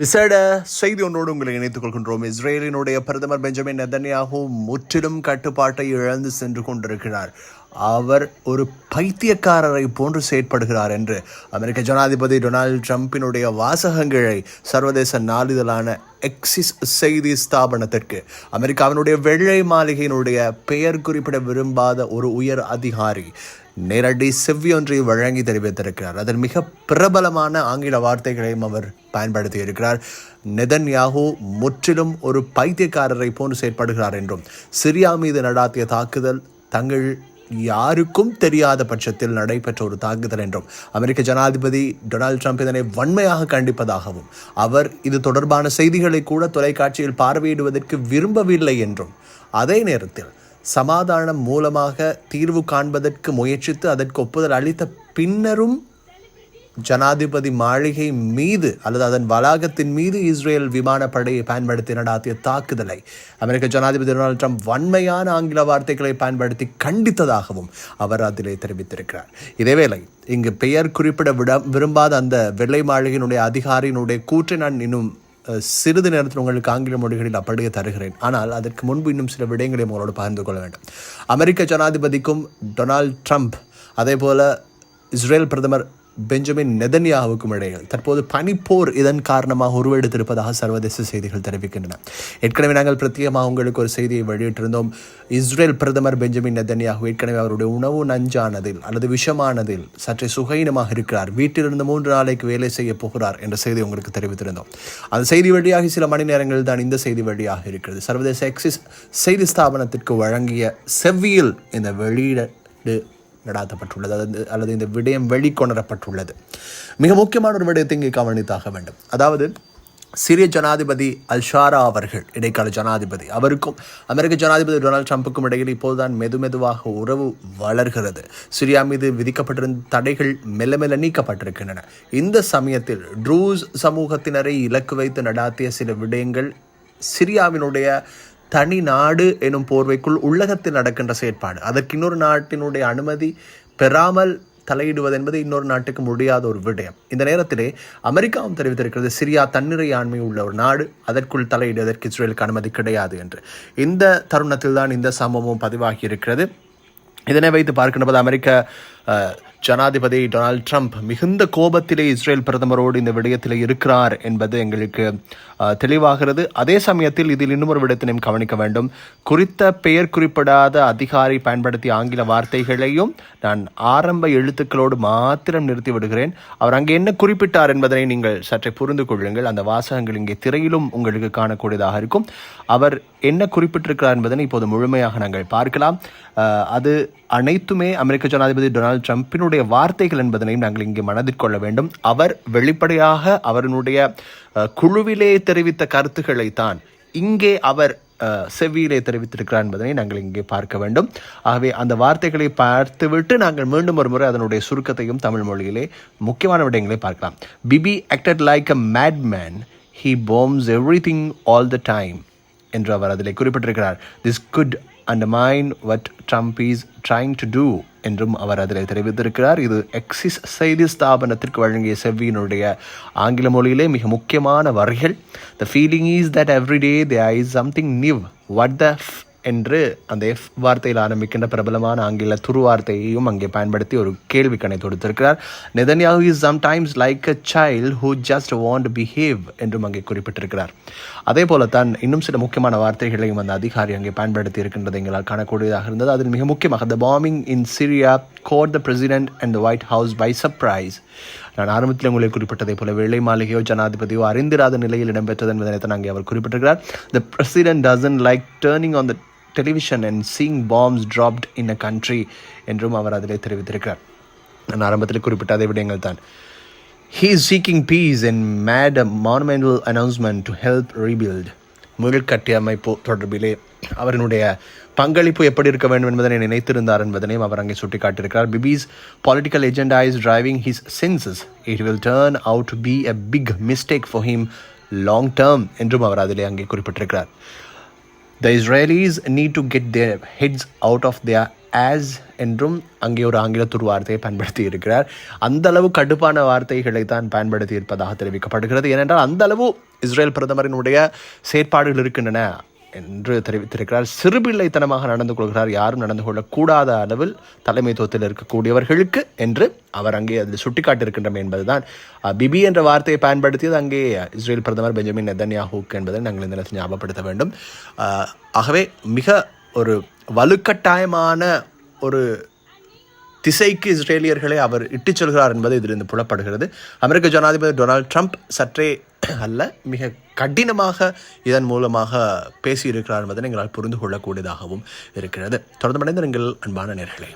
விசேட செய்தி ஒன்றோடு உங்களை இணைத்துக் கொள்கின்றோம். இஸ்ரேலினுடைய பிரதமர் பெஞ்சமின் நெதன்யாகு முற்றிலும் கட்டுப்பாட்டை இழந்து சென்று கொண்டிருக்கிறார். அவர் ஒரு பைத்தியக்காரரை போன்று செயற்படுகிறார் என்று அமெரிக்க ஜனாதிபதி டொனால்டு ட்ரம்பினுடைய வாசகங்களை சர்வதேச நாளிதழான எக்ஸிஸ் செய்தி ஸ்தாபனத்திற்கு அமெரிக்காவினுடைய வெள்ளை மாளிகையினுடைய பெயர் குறிப்பிட விரும்பாத ஒரு உயர் அதிகாரி நேரடி செவ்வியொன்றை வழங்கி தெரிவித்திருக்கிறார். அதில் மிக பிரபலமான ஆங்கில வார்த்தைகளையும் அவர் பயன்படுத்தி இருக்கிறார். நெதன்யாகு முற்றிலும் ஒரு பைத்தியக்காரரை போன்று செயற்படுகிறார் என்றும் சிரியா மீது நடாத்திய தாக்குதல் தங்கள் யாருக்கும் தெரியாத பட்சத்தில் நடைபெற்ற ஒரு தாக்குதல் என்றும் அமெரிக்க ஜனாதிபதி டொனால்டு ட்ரம்ப் இதனை வன்மையாக கண்டிப்பதாகவும் அவர் இது தொடர்பான செய்திகளை கூட தொலைக்காட்சியில் பார்வையிடுவதற்கு விரும்பவில்லை என்றும் அதே நேரத்தில் சமாதானம் மூலமாக தீர்வு காண்பதற்கு முயற்சித்து அதற்கு ஒப்புதல் அளித்த பின்னரும் ஜனாதிபதி மாளிகை மீது அல்லது அதன் வளாகத்தின் மீது இஸ்ரேல் விமானப்படையை பயன்படுத்தி நடாத்திய தாக்குதலை அமெரிக்க ஜனாதிபதி டொனால்ட் ட்ரம்ப் வன்மையான ஆங்கில வார்த்தைகளை பயன்படுத்தி கண்டித்ததாகவும் அவர் அதிலே தெரிவித்திருக்கிறார். இதேவேளை இங்கு பெயர் குறிப்பிட விட விரும்பாத அந்த வெள்ளை மாளிகையினுடைய அதிகாரியினுடைய கூற்றை நான் இன்னும் சிறிது நேரத்தில் உங்களுக்கு ஆங்கில மொழிகளில் அப்படியே தருகிறேன். ஆனால் அதற்கு முன்பு இன்னும் சில விடயங்களை உங்களோடு பகிர்ந்து கொள்ள வேண்டும். அமெரிக்க ஜனாதிபதிக்கும் டொனால்ட் ட்ரம்ப் அதே போல் இஸ்ரேல் பிரதமர் பெஞ்சமின் நெதன்யாவுக்கும் இடையில். தற்போது பனிப்போர் இதன் காரணமாக உருவெடுத்திருப்பதாக சர்வதேச செய்திகள் தெரிவிக்கின்றன. ஏற்கனவே நாங்கள் பிரத்யேகமாக உங்களுக்கு ஒரு செய்தியை வெளியிட்டிருந்தோம். இஸ்ரேல் பிரதமர் பெஞ்சமின் நெதன்யாகு ஏற்கனவே அவருடைய உணவு நஞ்சானதில் அல்லது விஷமானதில் சற்றே சுகையினமாக இருக்கிறார். வீட்டிலிருந்து மூன்று நாளைக்கு வேலை செய்ய போகிறார் என்ற செய்தி உங்களுக்கு தெரிவித்திருந்தோம். அந்த செய்தி வழியாக சில மணி நேரங்களில் தான் இந்த செய்தி வழியாக இருக்கிறது. சர்வதேச எக்ஸிஸ் செய்தி ஸ்தாபனத்திற்கு வழங்கிய செவ்வியில் இந்த வெளியீடு நடாத்தப்பட்டுள்ளது. அது அல்லது இந்த விடயம் வெளிக்கொணரப்பட்டுள்ளது. மிக முக்கியமான ஒரு விடயத்தை இங்கே கவனித்தாக வேண்டும். அதாவது சிரிய ஜனாதிபதி அல்ஷாரா அவர்கள் இடைக்கால ஜனாதிபதி அவருக்கும் அமெரிக்க ஜனாதிபதி டொனால்ட் ட்ரம்புக்கும் இடையில் இப்போதுதான் மெது மெதுவாக உறவு வளர்கிறது. சிரியா மீது விதிக்கப்பட்டிருந்த தடைகள் மெல்ல மெல்ல நீக்கப்பட்டிருக்கின்றன. இந்த சமயத்தில் ட்ரூஸ் சமூகத்தினரை இலக்கு வைத்து நடாத்திய சில விடயங்கள் சிரியாவினுடைய தனி நாடு எனும் போர்வைக்குள் உள்ளகத்தில் நடக்கின்ற செயற்பாடு. அதற்கு இன்னொரு நாட்டினுடைய அனுமதி பெறாமல் தலையிடுவது என்பது இன்னொரு நாட்டுக்கு முடியாத ஒரு விடயம். இந்த நேரத்திலே அமெரிக்காவும் தெரிவித்திருக்கிறது சிரியா தன்னிறை ஆண்மை உள்ள ஒரு நாடு அதற்குள் தலையிடுவதற்கு இஸ்ரேலுக்கு அனுமதி கிடையாது என்று. இந்த தருணத்தில் தான் இந்த சம்பவம் பதிவாகி இருக்கிறது. இதனை வைத்து பார்க்கின்றபோது அமெரிக்க ஜனாதிபதி டொனால்ட் ட்ரம்ப் மிகுந்த கோபத்திலே இஸ்ரேல் பிரதமரோடு இந்த விடயத்தில் இருக்கிறார் என்பது எங்களுக்கு தெளிவாகிறது. அதே சமயத்தில் இதில் இன்னும் ஒரு விடத்தினையும் கவனிக்க வேண்டும். குறித்த பெயர் குறிப்பிடாத அதிகாரி பயன்படுத்திய ஆங்கில வார்த்தைகளையும் நான் ஆரம்ப எழுத்துக்களோடு மாத்திரம் நிறுத்தி விடுகிறேன். அவர் அங்கே என்ன குறிப்பிட்டார் என்பதனை நீங்கள் சற்றே புரிந்து கொள்ளுங்கள். அந்த வாசகங்கள் இங்கே திரையிலும் உங்களுக்கு காணக்கூடியதாக இருக்கும். அவர் என்ன குறிப்பிட்டிருக்கிறார் என்பதனை இப்போது முழுமையாக நாங்கள் பார்க்கலாம். அது அனைத்துமே அமெரிக்க ஜனாதிபதி டொனால்டு ட்ரம்பினுடைய வார்த்தைகள் என்பதனையும் நாங்கள் இங்கே மனதில் கொள்ள வேண்டும். அவர் வெளிப்படையாக அவருடைய குழுவிலே தெரிவித்த கருத்துக்களை தான் இங்கே அவர் செவ்வியிலே தெரிவித்திருக்கிறார் என்பதனை நாங்கள் இங்கே பார்க்க வேண்டும். ஆகவே அந்த வார்த்தைகளை பார்த்துவிட்டு நாங்கள் மீண்டும் ஒரு முறை அதனுடைய சுருக்கத்தையும் தமிழ் மொழியிலே முக்கியமான விடயங்களை பார்க்கலாம். Bibi acted like a mad man he bombs everything all the time என்று அவர் அதில் குறிப்பிட்டிருக்கிறார். This could undermine what Trump is trying to do என்றும் அவர் அதில் தெரிவித்திருக்கிறார். இது எக்ஸிஸ் செய்தி ஸ்தாபனத்திற்கு வழங்கிய செவ்வியினுடைய ஆங்கில மொழியிலே மிக முக்கியமான வரிகள். The feeling is that every day they is something new what the என்று அந்த எஃப் வார்த்தையில் ஆரம்பிக்கின்ற பிரபலமான ஆங்கில துருவார்த்தையையும் அங்கே பயன்படுத்தி ஒரு கேள்வி கணை தொடுத்திருக்கிறார். Netanyahu is sometimes like a child who just want behave என்றும் அங்கே குறிப்பிட்டிருக்கிறார். அதே போலத்தான் இன்னும் சில முக்கியமான வார்த்தைகளையும் அந்த அதிகாரி அங்கே பயன்படுத்தி இருக்கின்றதை எங்களால் காணக்கூடியதாக இருந்தது. அதில் மிக முக்கியமாக the பாமிங் in Syria caught the president and the White House by surprise நான் ஆரம்பத்தில் உங்களை குறிப்பிட்டதை போல வெள்ளை மாளிகையோ ஜனாதிபதியோ அறிந்திராத நிலையில் இடம்பெற்றது என்பதனை தான் அங்கே அவர் குறிப்பிட்டிருக்கிறார். The president doesn't like turning on the television and seeing bombs dropped in a country என்றும் அவர் அதிலே தெரிவித்திருக்கிறார். நான் ஆரம்பத்தில் குறிப்பிட்ட அதே விடயங்கள் தான். He is seeking peace and made a monumental announcement to help rebuild மீள்கட்டியமைப்பு தொடர்பிலே அவரினுடைய பங்களிப்பு எப்படி இருக்க வேண்டும் என்பதனை நினைத்திருந்தார் என்பதனையும் அவர் அங்கே சுட்டிக்காட்டியிருக்கிறார். Bibi's political agenda is driving his senses it will turn out be a big mistake for him long term என்றும் அவர் அதிலே அங்கே குறிப்பிட்டிருக்கிறார். The Israelis need to get their heads out of their ass என்றும் அங்கே ஒரு ஆங்கிலத்தூர் வார்த்தையை பயன்படுத்தி இருக்கிறார். அந்த அளவு கடுப்பான வார்த்தைகளை தான் பயன்படுத்தி இருப்பதாக தெரிவிக்கப்படுகிறது. ஏனென்றால் அந்த அளவு இஸ்ரேல் பிரதமரினுடைய செயற்பாடுகள் இருக்கின்றன. என்று தெரிவித்திருக்கிறார் சிறுபிள்ளைத்தனமாக நடந்து கொள்கிறார். யாரும் நடந்து கொள்ளக்கூடாத அளவில் தலைமைத்துவத்தில் இருக்கக்கூடியவர்களுக்கு என்று அவர் அங்கே அதில் சுட்டிக்காட்டியிருக்கின்றமை என்பதுதான். பிபி என்ற வார்த்தையை பயன்படுத்தியது அங்கே இஸ்ரேல் பிரதமர் பெஞ்சமின் நெதன்யாஹூக் என்பதை நாங்கள் இந்த நேரத்தில் ஞாபகப்படுத்த வேண்டும். ஆகவே மிக ஒரு வலுக்கட்டாயமான ஒரு திசைக்கு இஸ்ரேலியர்களை அவர் இட்டுச் செல்கிறார் என்பது இதிலிருந்து புலப்படுகிறது. அமெரிக்க ஜனாதிபதி டொனால்ட் ட்ரம்ப் சற்றே அல்ல மிக கடினமாக இதன் மூலமாக பேசியிருக்கிறார் என்பதை எங்களால் புரிந்து கொள்ளக்கூடியதாகவும் இருக்கிறது. தொடர்ந்து மடைந்த நீங்கள் அன்பான நேர்களே.